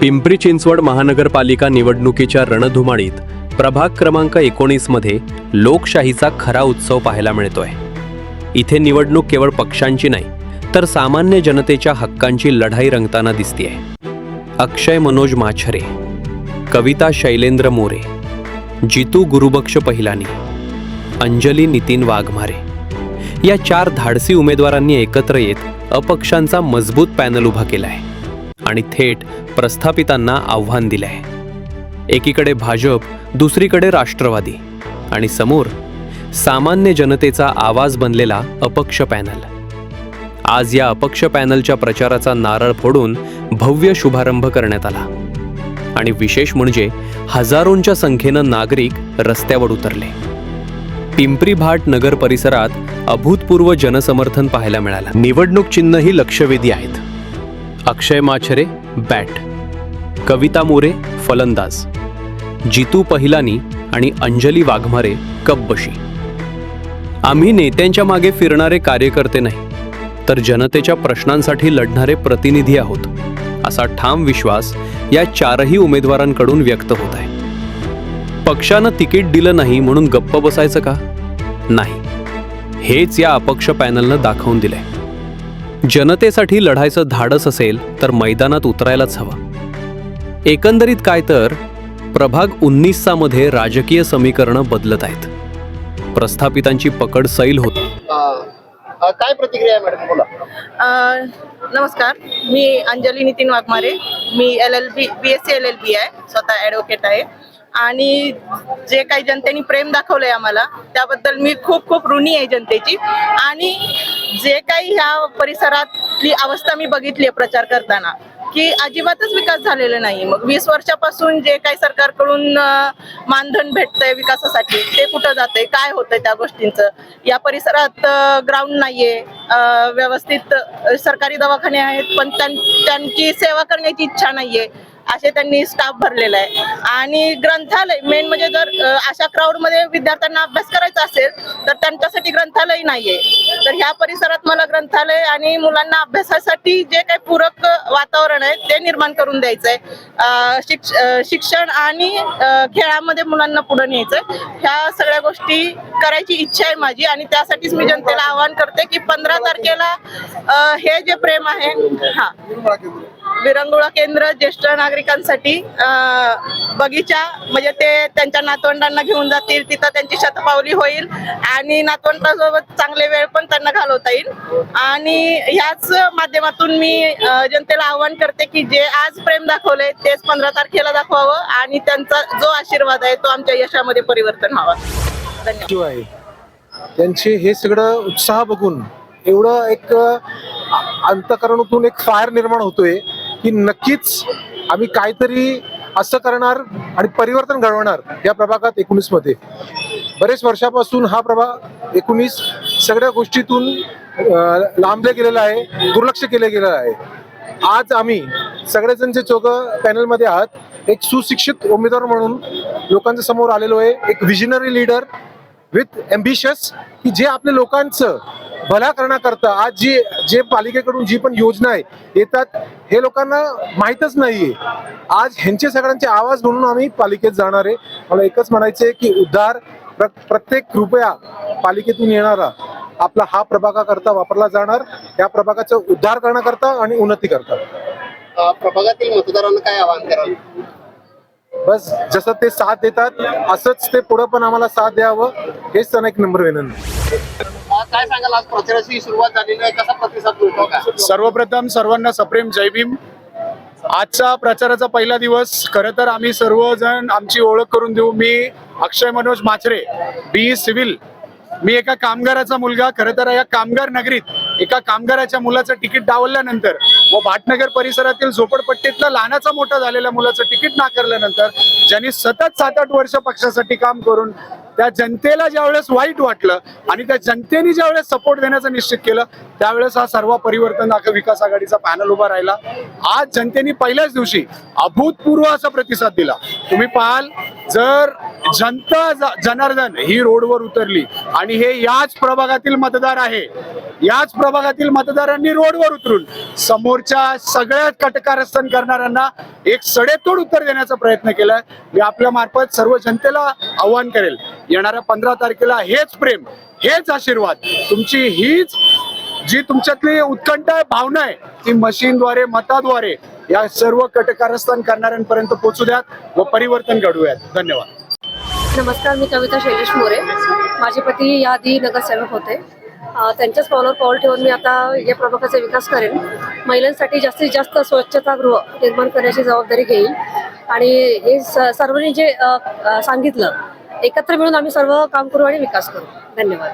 पिंपरी चिंचवड महानगरपालिका निवडणुकीच्या रणधुमाळीत प्रभाग क्रमांक एकोणीसमध्ये लोकशाहीचा खरा उत्सव पाहायला मिळतोय. इथे निवडणूक केवळ पक्षांची नाही तर सामान्य जनतेच्या हक्कांची लढाई रंगताना दिसतीये. अक्षय मनोज माछरे कविता शैलेंद्र मोरे जितू गुरुबक्ष पहिलानी अंजली नितीन वाघमारे या चार धाडसी उमेदवारांनी एकत्र येत अपक्षांचा मजबूत पॅनल उभा केला आहे आणि थेट प्रस्थापितांना आव्हान दिलंय. एकीकडे भाजप दुसरीकडे राष्ट्रवादी आणि समोर सामान्य जनतेचा आवाज बनलेला अपक्ष पॅनल. आज या अपक्ष पॅनलच्या प्रचाराचा नारळ फोडून भव्य शुभारंभ करण्यात आला. आणि विशेष म्हणजे हजारोंच्या संख्येनं नागरिक रस्त्यावर उतरले. पिंपरी भाट नगर परिसरात अभूतपूर्व जनसमर्थन पाहायला मिळालं. निवडणूक चिन्हही लक्षवेधी आहेत. अक्षय माछरे बॅट. कविता मोरे फलंदाज. जितू पहिलानी आणि अंजली वाघमारे कपबशी. आम्ही नेत्यांच्या मागे फिरणारे कार्यकर्ते नाही तर जनतेच्या प्रश्नांसाठी लढणारे प्रतिनिधी आहोत असा ठाम विश्वास या चारही उमेदवारांकडून व्यक्त होत आहे. पक्षानं तिकीट दिलं नाही म्हणून गप्प बसायचं का? नाही. हेच या अपक्ष पॅनलनं दाखवून दिलंय. जनतेसाठी लढायचं धाडस असेल तर मैदानात उतरायलाच हवं. एकंदरीत काय तर प्रभाग उन्नीसचा मध्ये राजकीय समीकरणं बदलत आहेत. प्रस्थापितांची पकड सैल होत. काय प्रतिक्रिया आहे मॅडम बोला नमस्कार. मी अंजली नितीन वाघमारे. मी L L B B S C L L B आहे. स्वतः ॲडव्होकेट आहे. आणि जे काही जनतेने प्रेम दाखवलंय आम्हाला त्याबद्दल मी खूप खूप ऋणी आहे जनतेची. आणि जे काही ह्या परिसरातली अवस्था मी बघितली आहे प्रचार करताना की अजिबातच विकास झालेला नाही. मग वीस वर्षापासून जे काही सरकारकडून मानधन भेटतंय विकासासाठी ते कुठं जाते काय होतंय त्या गोष्टींचं? या परिसरात ग्राउंड नाहीये. व्यवस्थित सरकारी दवाखाने आहेत पण त्यांची सेवा करण्याची इच्छा नाहीये. असे त्यांनी स्टाफ भरलेला आहे. आणि ग्रंथालय मेन म्हणजे जर अशा क्राऊडमध्ये विद्यार्थ्यांना अभ्यास करायचा असेल तर त्यांच्यासाठी ग्रंथालय नाहीये. तर ह्या परिसरात मला ग्रंथालय आणि मुलांना अभ्यासासाठी जे काही पूरक वातावरण आहे ते निर्माण करून द्यायचंय. आहे शिक्ष- शिक्षण आणि खेळामध्ये मुलांना पुढे न्यायचंय. ह्या सगळ्या गोष्टी करायची इच्छा आहे माझी आणि त्यासाठीच मी जनतेला आवाहन करते की पंधरा तारखेला हे जे प्रेम आहे हा. विरंगुळा केंद्र ज्येष्ठ नागरिकांसाठी बगीचा म्हणजे ते त्यांच्या नातवंडांना घेऊन जातील तिथं त्यांची शतपावली होईल आणि नातवंडासोबत चांगले वेळ पण त्यांना घालवता येईल. आणि ह्याच माध्यमातून मी जनतेला आव्हान करते की जे आज प्रेम दाखवले तेच पंधरा तारखेला दाखवावं आणि त्यांचा जो आशीर्वाद आहे तो आमच्या यशामध्ये परिवर्तन व्हावा. धन्यवाद. त्यांचे हे सगळं उत्साह बघून एवढं एक अंतकरणातून एक फायर निर्माण होतोय. की नक्कीच आम्ही काहीतरी असं करणार आणि परिवर्तन घडवणार या प्रभागात एकोणीसमध्ये बरेच वर्षापासून हा प्रभाग एकोणीस सगळ्या गोष्टीतून लांबले गेलेला आहे दुर्लक्ष केले गेलेलं आहे. आज आम्ही सगळेजण जे चौघ पॅनलमध्ये आहात. एक सुशिक्षित उमेदवार म्हणून लोकांच्या समोर आलेलो आहे. एक विजनरी लीडर विथ एम्बिशियस की जे आपल्या लोकांचं भला करण्याकरता आज जी जे पालिकेकडून जी पण योजना आहे येतात हे लोकांना माहीतच नाहीये. आज ह्यांचे सगळ्यांचे आवाज म्हणून आम्ही पालिकेत जाणार आहे. मला एकच म्हणायचे की उद्धार प्र- प्रत्येक रुपया पालिकेतून येणारा आपला हा प्रभागाकरता वापरला जाणार. या प्रभागाचा उद्धार करण्याकरता आणि उन्नती करता. प्रभागातील मतदारांना काय आवाहन कराल? बस जसं ते साथ देतात असंच ते पुढं पण आम्हाला साथ द्यावं हेच त्यांना एक नंबर विनंती. काय सांगाल? आज प्रचाराची सुरुवात झालेली आहे. कसा प्रतिसाद मिळतो का? सर्वप्रथम सर्वांना सप्रेम जय भीम. आजचा प्रचाराचा पहिला दिवस खरं तर आम्ही सर्वजण आमची ओळख करून देऊ. मी अक्षय मनोज माचरे बी सिव्हिल. मी एका कामगाराचा मुलगा खरं तर या कामगार नगरीत एका कामगाराच्या मुलाचं तिकीट डावलल्यानंतर व भाटनगर परिसरातील झोपडपट्टीतला लहानाचा मोठा झालेल्या मुलाचं तिकीट नाकारल्यानंतर ज्यांनी सतत सात आठ वर्ष पक्षासाठी काम करून त्या जनतेला ज्यावेळेस वाईट वाटलं आणि त्या जनतेने ज्यावेळेस सपोर्ट देण्याचं निश्चित केलं त्यावेळेस हा सर्व परिवर्तन आख- विकास आघाडीचा पॅनल उभा राहिला. आज जनतेने पहिल्याच दिवशी अभूतपूर्व असा प्रतिसाद दिला. तुम्ही पाहाल जर जनता जनार्दन ही रोडवर उतरली आणि हे याच प्रभागातील मतदार आहे याच प्रभागातील मतदारांनी रोडवर उतरून समोरच्या सगळ्या कटकारस्थान करणाऱ्यांना एक सडेतोड उत्तर देण्याचा प्रयत्न केलाय. मी आपल्या मार्फत सर्व जनतेला आव्हान करेल येणाऱ्या पंधरा तारखेला हेच प्रेम हेच आशीर्वाद तुमची हीच जी तुमच्यातली उत्कंठ आहे, भावना आहे ती मशीनद्वारे मताद्वारे या सर्व कटकारस्थान करणाऱ्यांपर्यंत पोहोचू द्यात व परिवर्तन घडवूयात. धन्यवाद. नमस्कार मी कविता शैलेश मोरे. माझे पती याआधी नगरसेवक होते. त्यांच्याच पावलावर पाऊल ठेवून मी आता या प्रभागाचा विकास करेन. महिलांसाठी जास्तीत जास्त स्वच्छतागृह निर्माण करण्याची जबाबदारी घेईल आणि हे सर्वांनी जे सांगितलं एकत्र मिळून आम्ही सर्व काम करू आणि विकास करू. धन्यवाद.